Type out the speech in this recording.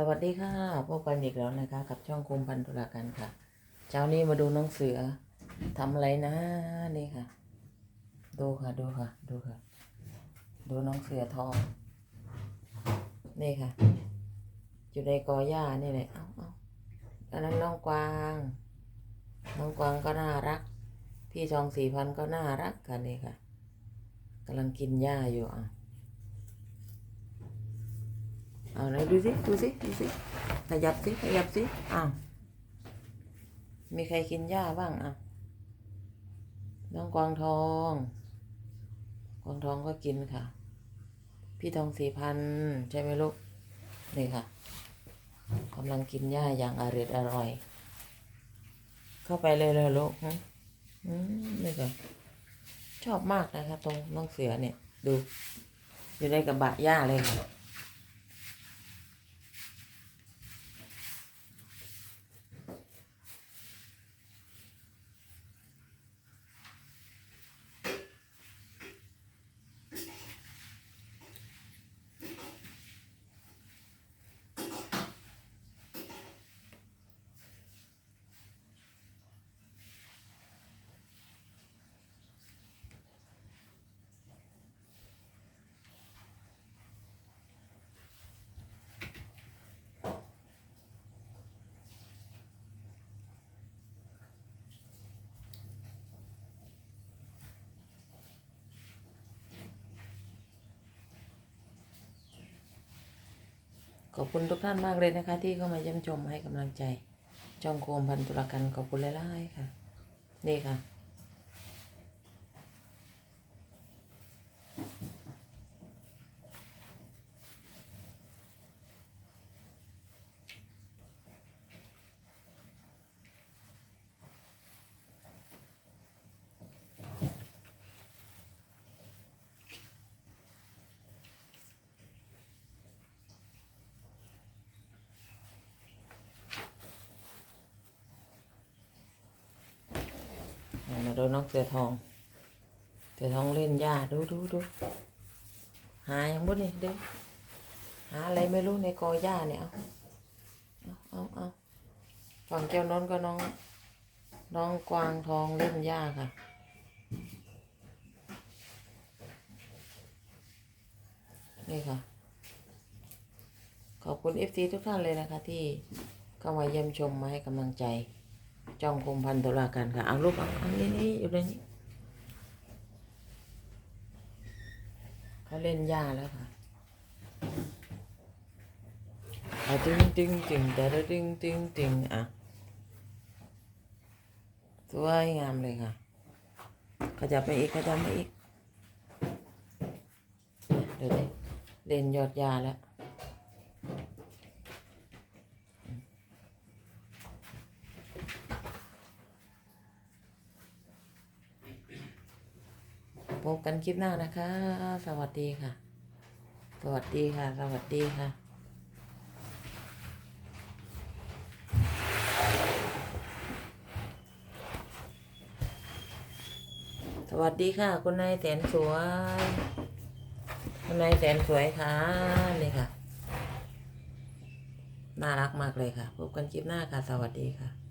สวัสดีค่ะพบกันอีกแล้วนะคะกับช่องคุมพันธุรากันค่ะ เช้านี้มาดูน้องเสือทำอะไรนะนี่ค่ะ ดูค่ะดูค่ะ ดูค่ะ ดูน้องเสือทอง นี่ค่ะ อยู่ในกอหญ้านี่แหละเอาเอาอันนั้นน้องกวาง น้องกวางก็น่ารัก พี่ทองสี่พันก็น่ารักค่ะนี่ค่ะกำลังกินหญ้าอยู่อะ เอาไหนดูสิดูสิดูสิขยับสิขยับสิอ้าวมีใครกินหญ้าบ้างอะน้องกวางทอง กวางทองก็กินค่ะ พี่ทองสีพันใช่ไหมลูกนี่ค่ะกำลังกินหญ้าอย่างอร่อยอร่อย เข้าไปเลยเลยลูกอืมนี่ค่ะชอบมากนะคะตรงน้องเสือเนี่ย ดู อยู่ในกระบะหญ้าเลยค่ะ ขอบคุณทุกท่านมากเลยนะคะ ที่เข้ามาเยี่ยมชมให้กำลังใจจองโคมพันธุรกันขอบคุณหลายๆค่ะ นี่ค่ะ มาดูน้องเสือทอง เสือทองเล่นหญ้าดูดูดูหาอย่างบุนี่เด้หาอะไรไม่รู้ในกอหญ้าเนี่ยเอาเอาเอาเอาฝั่งเจ้าโน้นก็น้อง น้องกวางทองเล่นหญ้าค่ะนี่ค่ะ ขอบคุณเอฟซีทุกท่านเลยนะคะที่เข้ามาเยี่ยมชมมาให้กำลังใจ จองคมพันตุลาการค่ะ เอารูปเอาอันนี้นี่อยู่ในนี้เขาเล่นหญ้าแล้วค่ะเอาตึงตึงตึงแต่ละตึงตึงตึงอะสวยงามเลยค่ะ ขยับไปอีกขยับไปอีกเดี๋ยวดิเล่นยอดยาแล้ว พบกันคลิปหน้านะคะ สวัสดีค่ะ สวัสดีค่ะ สวัสดีค่ะสวัสดีค่ะ คุณนายแสนสวย คุณนายแสนสวยค่ะนี่ค่ะ น่ารักมากเลยค่ะ พบกันคลิปหน้าค่ะ สวัสดีค่ะ